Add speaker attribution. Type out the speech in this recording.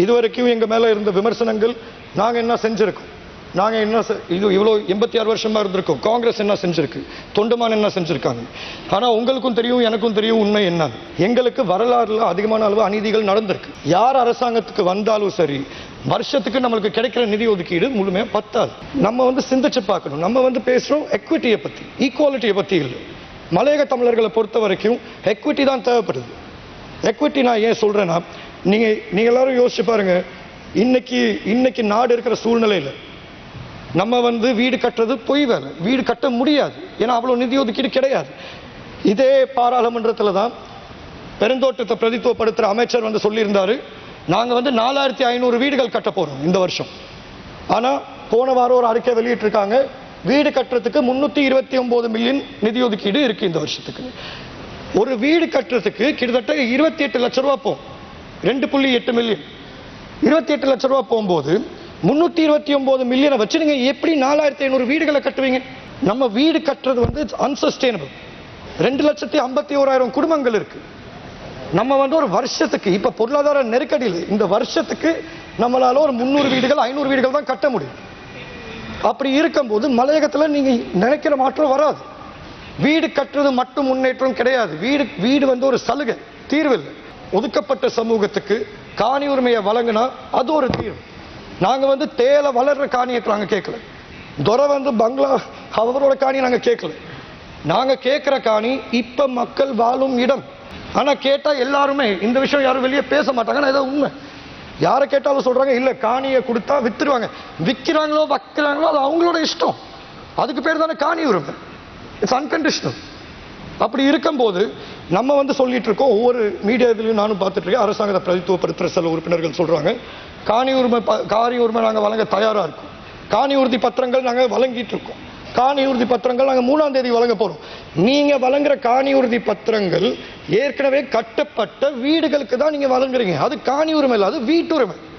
Speaker 1: இதுவரைக்கும் எங்க மேல இருந்த விமர்சனங்கள் நாங்க என்ன செஞ்சிருக்கோம்? நாங்க என்ன இது இவ்வளோ எண்பத்தி ஆறு வருஷமா இருந்திருக்கோம். காங்கிரஸ் என்ன செஞ்சிருக்கு? தொண்டுமான் என்ன செஞ்சிருக்காங்க? ஆனா உங்களுக்கும் தெரியும் எனக்கும் தெரியும் உண்மை என்ன? எங்களுக்கு வரலாறுல அதிகமான அளவு அநீதிகள் நடந்திருக்கு. யார் அரசாங்கத்துக்கு வந்தாலும் சரி வருஷத்துக்கு நம்மளுக்கு கிடைக்கிற நிதி ஒதுக்கீடு முழுமையா பத்தாது. நம்ம வந்து சிந்திச்சு பார்க்கணும். நம்ம வந்து பேசுறோம் எக்விட்டியை பத்தி. ஈக்குவாலிட்டியை பத்தி இல்லை. மலையக தமிழர்களை பொறுத்த வரைக்கும் எக்விட்டி தான் தேவைப்படுது. எக்விட்டி நான் ஏன் சொல்றேன்னா நீங்கள் நீங்கள் எல்லாரும் யோசிச்சு பாருங்க. இன்னைக்கு இன்னைக்கு நாடு இருக்கிற சூழ்நிலையில் நம்ம வந்து வீடு கட்டுறது பொய் வேலை வீடு கட்ட முடியாது. ஏன்னா அவ்வளோ நிதி ஒதுக்கீடு கிடையாது. இதே பாராளுமன்றத்தில் தான் பெருந்தோட்டத்தை பிரதித்துவப்படுத்துகிற அமைச்சர் வந்து சொல்லியிருந்தார். நாங்கள் வந்து நாலாயிரத்தி ஐநூறு வீடுகள் கட்ட போகிறோம் இந்த வருஷம். ஆனால் போன வாரம் ஒரு அறிக்கை வெளியிட்டிருக்காங்க. வீடு கட்டுறதுக்கு முந்நூற்றி இருபத்தி ஒம்பது மில்லியன் நிதி ஒதுக்கீடு இருக்குது இந்த வருஷத்துக்கு. ஒரு வீடு கட்டுறதுக்கு கிட்டத்தட்ட இருபத்தி எட்டு லட்ச ரூபா போகும். ரெண்டு புள்ளி எட்டு மில்லியன் இருபத்தி எட்டு லட்ச ரூபா போகும்போது முன்னூத்தி இருபத்தி ஒன்பது மில்லியனை வச்சு நீங்க எப்படி நாலாயிரத்தி ஐநூறு வீடுகளை கட்டுவீங்க? நம்ம வீடு கட்டுறது வந்து அன்சஸ்டைனபிள் ரெண்டு லட்சத்தி ஐம்பத்தி ஓராயிரம் குடும்பங்கள் இருக்கு. நம்ம வந்து ஒரு வருஷத்துக்கு இப்ப பொருளாதார நெருக்கடியில் இந்த வருஷத்துக்கு நம்மளால ஒரு முந்நூறு வீடுகள் ஐநூறு வீடுகள் தான் கட்ட முடியும். அப்படி இருக்கும்போது மலையகத்தில் நீங்க நினைக்கிற மாற்றம் வராது. வீடு கட்டுறது மட்டும் முன்னேற்றம் கிடையாது. வீடு வீடு வந்து ஒரு சலுகை தீர்வு இல்லை. ஒதுக்கப்பட்ட சமூகத்துக்கு காணி உரிமையை வழங்கினா அது ஒரு தீர்வு. நாங்கள் வந்து தேலை வளர்ற காணியை நாங்கள் கேட்கல. துறை வந்து பங்களா அவரோட காணியை நாங்கள் கேட்கல. நாங்கள் கேட்குற காணி இப்போ மக்கள் வாழும் இடம். ஆனால் கேட்டால் எல்லாருமே இந்த விஷயம் யாரும் வெளியே பேச மாட்டாங்க ஏதோ உண்மை. யாரை கேட்டாலும் சொல்கிறாங்க இல்லை காணியை கொடுத்தா வித்துருவாங்க. விற்கிறாங்களோ வைக்கிறாங்களோ அது அவங்களோட இஷ்டம். அதுக்கு பேர் தானே காணி உரிமை. இட்ஸ் அன்கண்டிஷனல் அப்படி இருக்கும்போது நம்ம வந்து சொல்லிட்டு இருக்கோம் ஒவ்வொரு மீடியா இதுலையும் நானும் பார்த்துட்டு இருக்கேன் அரசாங்கத்தை பிரதித்துவப்படுத்துகிற சில உறுப்பினர்கள் சொல்றாங்க காணி உரிமை ப- காணி உரிமை நாங்கள் வழங்க தயாராக இருக்கோம். காணி உறுதி பத்திரங்கள் நாங்கள் வழங்கிட்டு இருக்கோம் காணி உறுதி பத்திரங்கள் நாங்கள் மூணாம் தேதி வழங்க போறோம். நீங்க வழங்குற காணி உறுதி பத்திரங்கள் ஏற்கனவே கட்டப்பட்ட வீடுகளுக்கு தான் நீங்க வழங்குறீங்க. அது காணி உரிமை இல்லை அது வீட்டுரிமை.